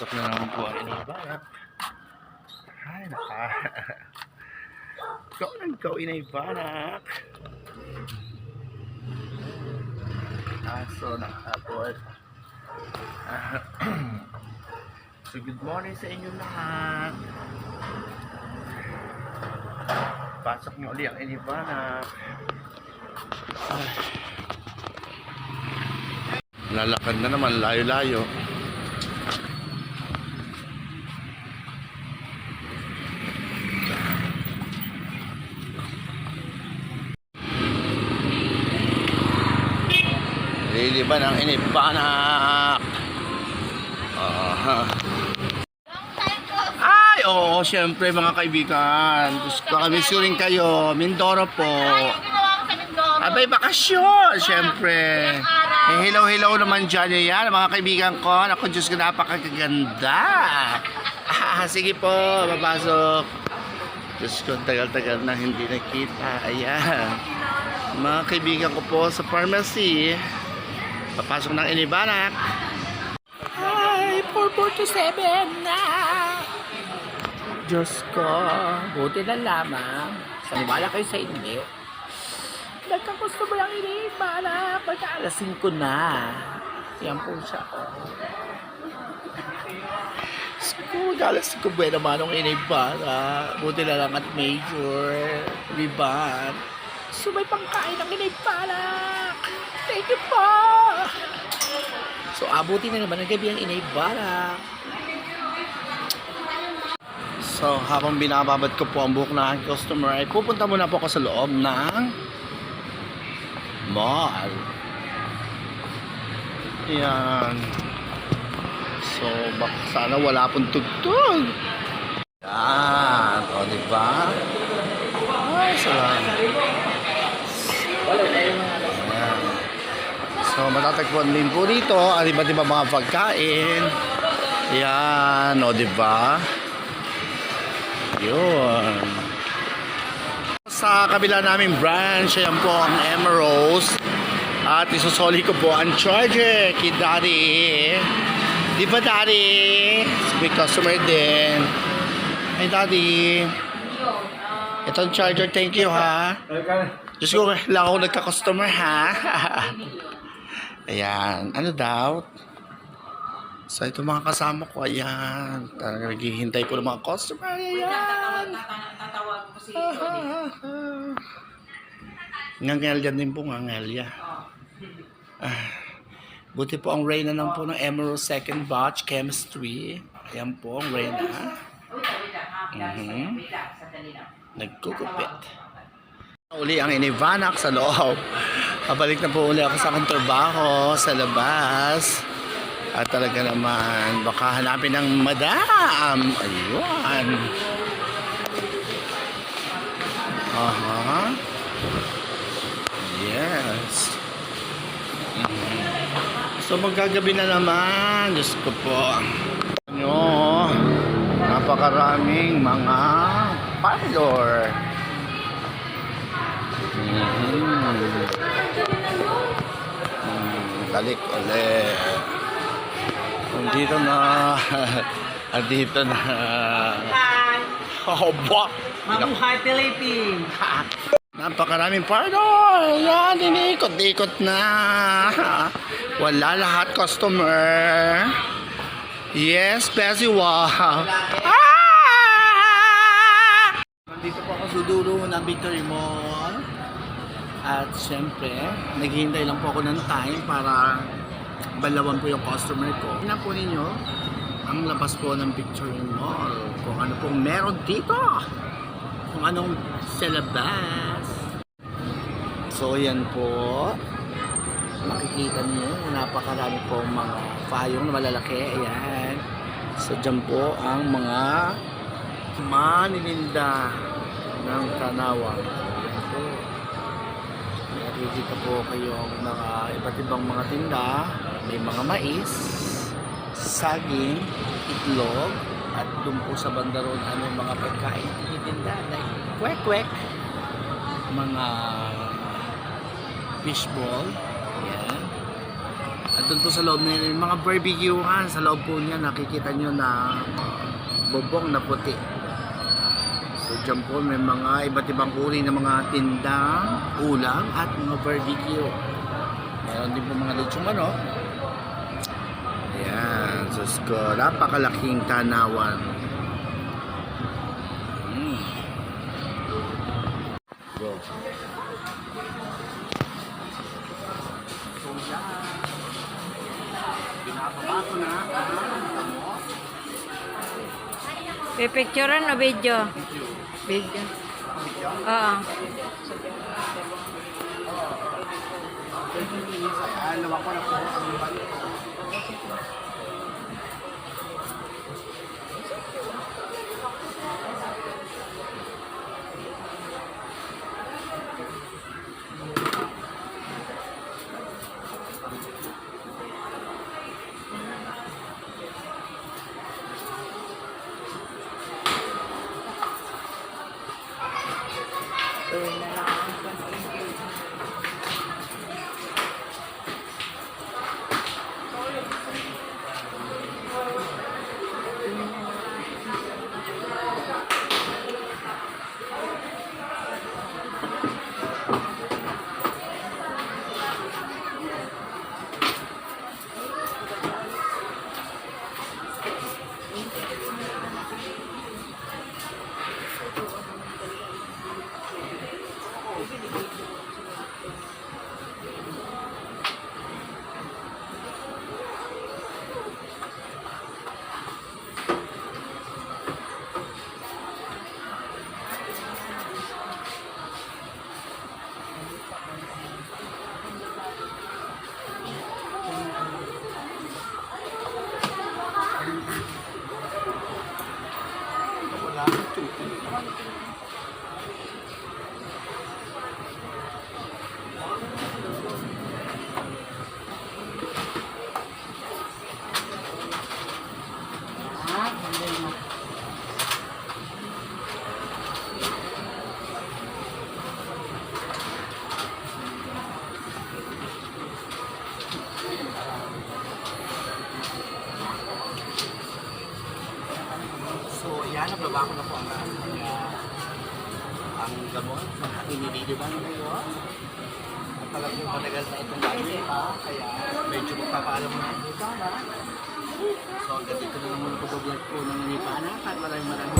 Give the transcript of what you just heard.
Pasok na naman po ang inibanak. Ay, naka. Ikaw nang ikaw inibanak. Aso ng apple. so, good morning sa inyo lahat. Pasok niyo uli ang inibanak. Ay. Lalakad na naman, layo-layo. Liliban ang inibanak. Aha. Ay, oo, syempre mga kaibigan. Kami rin kayo. Mindoro po. Abay, bakasyon, syempre. Eh, hello-hello naman dyan yan, mga kaibigan ko. Naku, Diyos ko, napakaganda. Ah, sige po, papasok. Diyos ko, tagal-tagal na hindi nakita. Ayan. Mga kaibigan ko po sa pharmacy. Papasok ng inibanak. Ay, 447 na. Diyos ko, buti na lamang. Saniwala kayo sa hindi. Nagkagusto mo lang inibanak. Pagka alas 5 na. Yan po siya. Siguro alas 5 ba naman ang inibanak. Buti na lang at major. Liban. So may pangkain ng inibanak. Thank you po. So abuti na naman ang gabi ang inibanak. So, habang binababad ko po ang buhok ng aking customer, ay pupunta muna po ako sa loob ng mall. Yan. So, baka sana wala pong tugtog. Yan. O, diba? Ay, salamat. Ayan. So, matatagpuan din po dito ang iba't iba mga pagkain. Yan. O, diba? Yun. Sa kabila naming branch, ayan po ang Emeralds. At isusoli ko po ang charger kay Daddy. Di ba Daddy? May customer din. Hey Daddy. Ito ang charger, thank you ha. Diyos ko, lang ako nagka-customer ha. Ayan, ano daw? So ito mga kasama ko, ayan. Talagang naghihintay po ng mga customer, ayan. Tatawag ko si Ngangelya din po, ngangelya. Ah, buti po ang Reyna ng po ng Emerald Second Batch Chemistry. Ayan po ang Reyna. Wait lang, wait lang. ha? Mhm. Wait lang, sandali lang. Nagkukupit. Uli ang inivanak sa loob. Pabalik na po uli ako sa aking trabaho sa labas. At talaga naman, baka hanapin ng madam. Ayun. Aha. Yes. Mhm. So magkagabi na naman. Diyos ko po. Ano, napakaraming mga parlor. Mhm. Hmm, balik ulit. Andito na. Andito na. Oh, ba? Mabuhay Philippines! Napakaraming parlor. Yan, iniikot-ikot na. Wala lahat customer. Yes, Bessie, wow. Ah! Nandito po ako sa dulo ng Victory Mall. At syempre, naghihintay lang po ako ng time para balawan po yung customer ko. Tingnan po ninyo ang labas po ng Victory Mall. Kung ano pong meron dito. Kung anong sa. So yan po. Makikita niyo, napakarami po mga payong na malalaki. Ayan. So dyan po ang mga manininda ng Tanawa. Ayan po. Nakikita po kayo ang mga iba't ibang mga tinda. May mga mais, saging, itlog, at doon po sa banda roon ano mga pagkain tinitinda like kwek-kwek, mga fishball, yan. At doon po sa loob na yung mga barbecuehan, sa loob po niya nakikita nyo na bubong na puti. Dyan po may mga iba't ibang uri ng mga tindang, ulam at mga barbecue. Meron din po mga lechong manok. Ayan, so ko, napakalaking tanawan. Mm. Go. So yan. Binababa ko na. Pipicturean o video? Video. Oo. Alawa ko na po ang balik. Wala tuti. So, yan, nababa ko na po ang uh, ang na inililiban ngayon. At pala po matagal na itong bago pa, kaya medyo magpapaalam na ito na. So, hanggang dito na naman po vlog po ng Nipana at maraming maraming.